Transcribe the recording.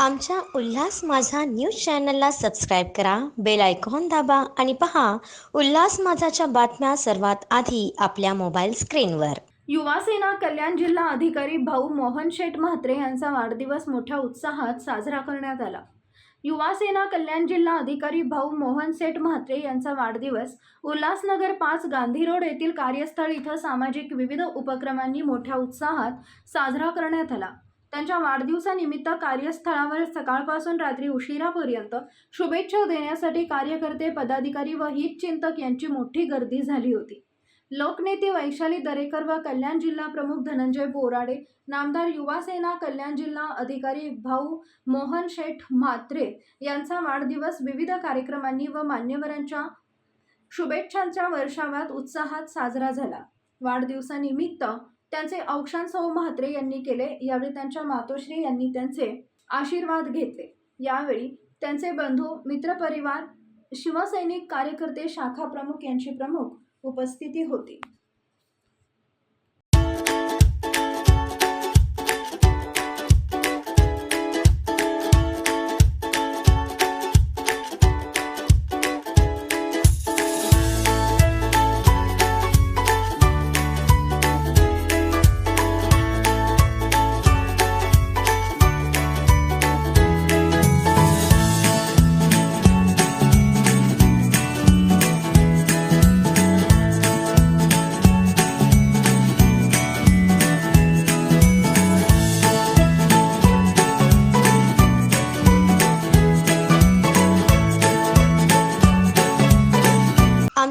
आमच्या उल्हास माझा न्यूज चॅनलला सबस्क्राईब करा बेल आयकॉन दाबा आणि पहा उल्हास माझाच्या बातम्या सर्वात आधी आपल्या मोबाईल स्क्रीनवर. युवासेना कल्याण जिल्हा अधिकारी भाऊ मोहन शेठ म्हात्रे यांचा वाढदिवस मोठ्या उत्साहात साजरा करण्यात आला. युवासेना कल्याण जिल्हा अधिकारी भाऊ मोहन शेठ म्हात्रे यांचा वाढदिवस उल्हासनगर पाच गांधी रोड येथील कार्यस्थळ इथं सामाजिक विविध उपक्रमांनी मोठ्या उत्साहात साजरा करण्यात आला. त्यांच्या वाढदिवसानिमित्त कार्यस्थळावर सकाळपासून रात्री उशिरापर्यंत शुभेच्छा देण्यासाठी कार्यकर्ते पदाधिकारी व हितचिंतक यांची मोठी गर्दी झाली होती. लोकनेते वैशाली दरेकर व कल्याण जिल्हा प्रमुख धनंजय बोराडे नामदार युवासेना कल्याण जिल्हा अधिकारी भाऊ मोहन शेठ म्हात्रे यांचा वाढदिवस विविध कार्यक्रमांनी व मान्यवरांच्या शुभेच्छांच्या वर्षावात उत्साहात साजरा झाला. वाढदिवसानिमित्त त्यांचे औक्षान सौ म्हात्रे यांनी केले. यावेळी त्यांच्या मातोश्री यांनी त्यांचे आशीर्वाद घेतले. यावेळी त्यांचे बंधू मित्रपरिवार शिवसैनिक कार्यकर्ते शाखा प्रमुख यांची प्रमुख उपस्थिती होती.